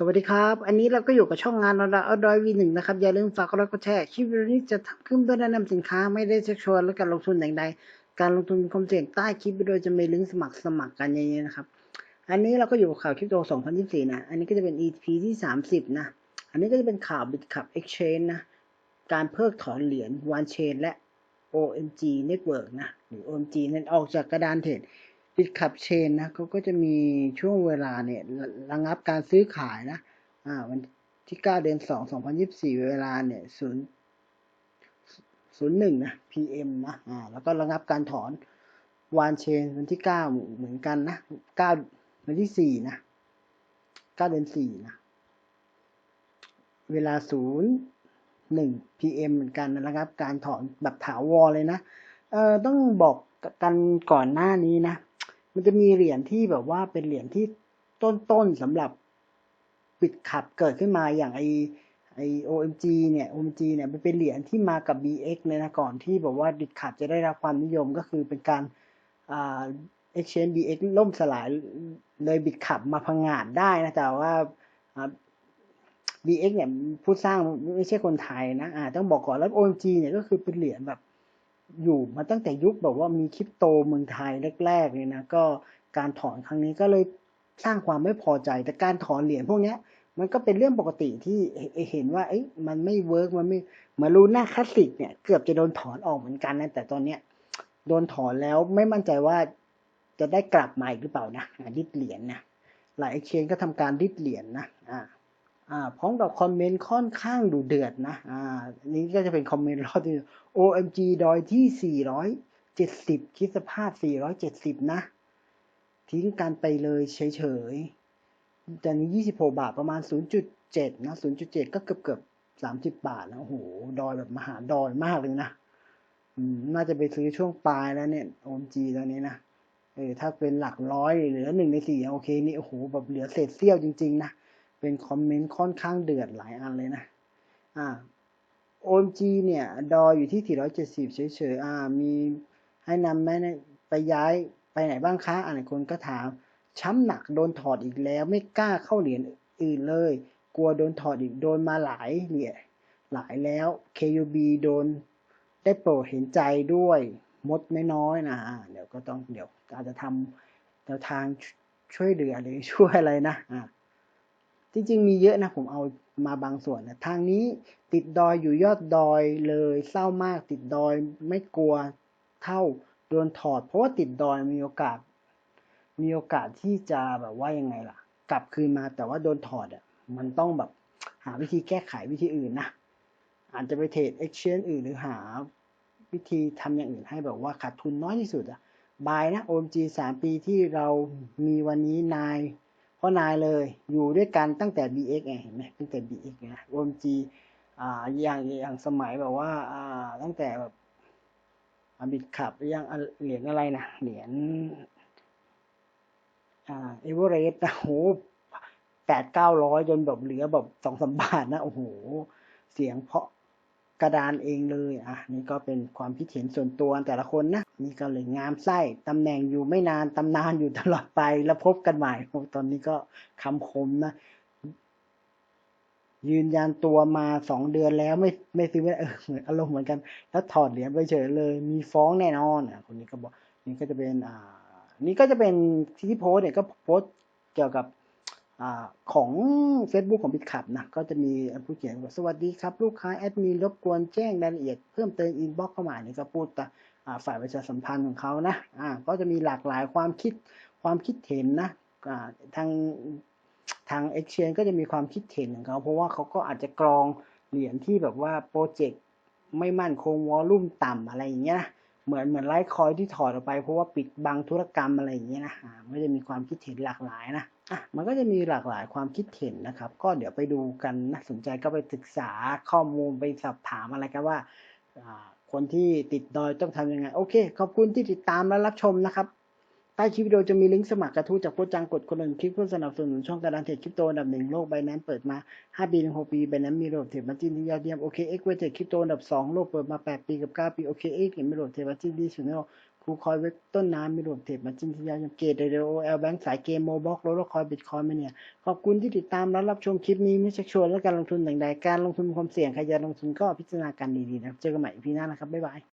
สวัสดีครับ อันนี้เราก็อยู่กับช่องงานเราเอาดอยวีหนึ่งนะครับ อย่าลืมฝากกดไลค์กดแชร์คลิปวิดีโอนี้จะทำขึ้นเพื่อแนะนำสินค้าไม่ได้เชักชวนและการลงทุนอย่างใดการลงทุนมีความเสี่ยงใต้คลิปวิดีโอจะมีลิงก์สมัครสมัครกันอย่างนี้นะครับ อันนี้เราก็อยู่กับข่าวคริปโต2024 นะ อันนี้ก็จะเป็น EP ที่ 30 นะ อันนี้ก็จะเป็นข่าว Bitcup Exchange นะ การเพิกถอนเหรียญ One Chain และ OMG Network นะ หรือ OMG นั้นออกจากกระดานเทรด บิตคับเชนนะเขาก็จะมีช่วงเวลาเนี่ยระงับการซื้อขายนะอ่าวันที่9เดือน2 2024 เวลาเนี่ย0 01นะ PM นะอ่าแล้วก็ระงับการถอนวานเชนวันที่ 9 เหมือนกันนะ9วันที่ 4 นะ 9 เดือน 4 นะ เวลา 0 1 PM เหมือนกันนะระงับการถอนแบบถาวรเลยนะเอ่อต้องบอกกันก่อนหน้านี้นะ มันจะมีเหรียญที่แบบว่าเป็นเหรียญที่ต้นๆสำหรับปิดขับเกิดขึ้นมาอย่างไอไอ OMG เนี่ย OMG เนี่ยมันเป็นเหรียญที่มากับ BX เลยนะก่อนที่แบบว่าบิตขับจะได้รับความนิยมก็คือเป็นการอ่า exchange BX ล่มสลายเลยบิตขับมาพังงาดได้นะแต่ว่า BX เนี่ยผู้สร้างไม่ใช่คนไทยนะอ่าต้องบอกก่อนแล้ว OMG เนี่ยก็คือเป็นเหรียญแบบ อยู่มาตั้งแต่ยุคแบบว่ามีคริปโตเมืองไทยแรกๆเลยนะก็การถอนครั้งนี้ก็เลยสร้างความไม่พอใจแต่การถอนเหรียญพวกนี้มันก็เป็นเรื่องปกติที่เห็นว่าเอ้ยมันไม่เวิร์กมันไม่เหมือนรูน่าคลาสสิกเนี่ยเกือบจะโดนถอนออกเหมือนกันนะแต่ตอนเนี้ยโดนถอนแล้วไม่มั่นใจว่าจะได้กลับมาอีกหรือเปล่านะดิดเหรียญนะหลายเชนก็ทำการดิดเหรียญนะ พร้อมกับคอมเมนต์ค่อนข้างดูเดือดนะอ่านี้ก็จะเป็นคอมเมนต์รอบที่ OMG ดอยที่ 470 คิดสภาพ 470 นะ ทิ้งกันไปเลยเฉยๆตอนนี้26 บาทประมาณ 0.7 นะ 0.7 ก็เกือบเกือบ30 บาทนะโอ้โห ดอยแบบมหาดอยมากเลยนะน่าจะไปซื้อช่วงปลายแล้วเนี่ย OMG ตอนนี้นะเออถ้าเป็นหลักร้อยเหลือหนึ่งในสี่โอเคนี่โอ้โหแบบเหลือเศษเสี้ยวจริง ๆ นะ เป็นคอมเมนต์ค่อนข้างเดือดหลายอันเลยนะ อ่า OMG เนี่ย ดออยู่ที่ 470 เฉยๆ อ่า มีให้นำแม่ไปย้ายไปไหนบ้างคะอ่านคนก็ถาม ช้ำหนักโดนถอดอีกแล้ว ไม่กล้าเข้าเหรียญอื่นเลย กลัวโดนถอดอีก โดนมาหลายเหรียญหลายแล้ว KUB โดนได้โปรดเห็นใจด้วยมดน้อยๆนะอ่าเดี๋ยวก็ต้องเดี๋ยวอาจจะทำแนวทางช่วยเหลือหรือช่วยอะไรนะอ่า จริงๆมีเยอะนะผมเอามาบางส่วนนะทางนี้ติดดอยอยู่ยอดดอยเลยเศร้ามากติดดอยไม่กลัวเท่าโดนถอด เพราะว่าติดดอยมีโอกาส มีโอกาสที่จะแบบว่ายังไงล่ะ กลับคืนมาแต่ว่าโดนถอดอะมันต้องแบบหาวิธีแก้ไขวิธีอื่นนะอาจจะไปเทรด exchange อื่นหรือหาวิธีทำอย่างอื่นให้แบบว่าขาดทุนน้อยที่สุดอะบายนะ OMG สามปีที่เรามีวันนี้นาย พราะนายเลยอยู่ด้วยกันตั้งแต่ BX ไงเห็นไหมตั้งแต่ BX นะ OMG อ่าอย่างอย่างสมัยแบบว่าอ่าตั้งแต่แบบบิดขับยังเหรียญอะไรนะเหรียญอ่าเอเวอเรสต์นะโหแปดเก้าร้อยจนแบบเหลือแบบสองสามบาทนะโอ้โหเสียงเพราะ กระดานเองเลยอะนี่ก็เป็นความคิดเห็นส่วนตัวแต่ละคนนะนี่ก็เลยงามไส้ตำแหน่งอยู่ไม่นานตำนานอยู่ตลอดไปแล้วพบกันใหม่ตอนนี้ก็คำคมนะยืนยันตัวมาสองเดือนแล้วไม่ไม่ซื้อไม่เออเหมือนอารมณ์เหมือนกัน แล้วถอดเหรียญไปเฉยเลย มีฟ้องแน่นอนอะคนนี้ก็บอกนี่ก็จะเป็นอ่า นี่ก็จะเป็นที่โพสเนี่ยก็โพสเกี่ยวกับ ของ Facebook ของบิตคับนะก็จะมีผู้เขียนว่าสวัสดีครับ ลูกค้าแอดมินรบกวนแจ้งรายละเอียดเพิ่มเติมอินบ็อกเข้ามานี่ก็พูดแต่ฝ่ายประชาสัมพันธ์ของเขานะอ่าก็จะมีหลากหลายความคิดความคิดเห็นนะทางทาง Exchange ก็จะมีความคิดเห็นของเขา เพราะว่าเขาก็อาจจะกรองเหรียญที่แบบว่าโปรเจกต์ไม่มั่นคงวอลุ่มต่ำอะไรอย่างเงี้ย เหมือนเหมือนไลท์คอยที่ถอดออกไปเพราะว่าปิดบังธุรกรรมอะไรอย่างเงี้ยนะฮะไม่ได้มีความคิดเห็นหลากหลายนะอะมันก็จะมีหลากหลายความคิดเห็นนะครับ ก็เดี๋ยวไปดูกันนะสนใจก็ไปศึกษาข้อมูลไปสอบถามอะไรกันว่าคนที่ติดดอยต้องทำยังไง โอเค ขอบคุณที่ติดตามและรับชมนะครับ ใต้คลิปวิดีโอจะมีลิงก์สมัครกระทู้จากโปรจังกดคนหนึ่งคลิกเพื่อสนับสนุนช่องการเทรดคริปโตอันดับหนึ่งโลกใบนั้นเปิดมา 5 ปีถึง6ปีใบนั้นมีระบบเทรดมาจินที่ยอดเยี่ยมโอเคเอ็กเวเทรดคริปโตอันดับ 2 โลกเปิดมา 8 ปีกับ 9 ปีโอเคเอ็กมีระบบเทรดมาจินที่สุดในโลกคูคอยเว็บต้นน้ำมีรวมเทปมาจินทยาเกตเดโอเอลแบงค์สายเกมโมบ็อกโรลคอยบิตคอยมาเนี่ยขอบคุณที่ติดตามและรับชมคลิปนี้ไม่ชักชวนและการลงทุนอย่างใดการลงทุนความเสี่ยงใครจะลงทุนก็พิจารณากันดีๆนะเจอกันใหม่พีหน้านะครับบ๊ายบาย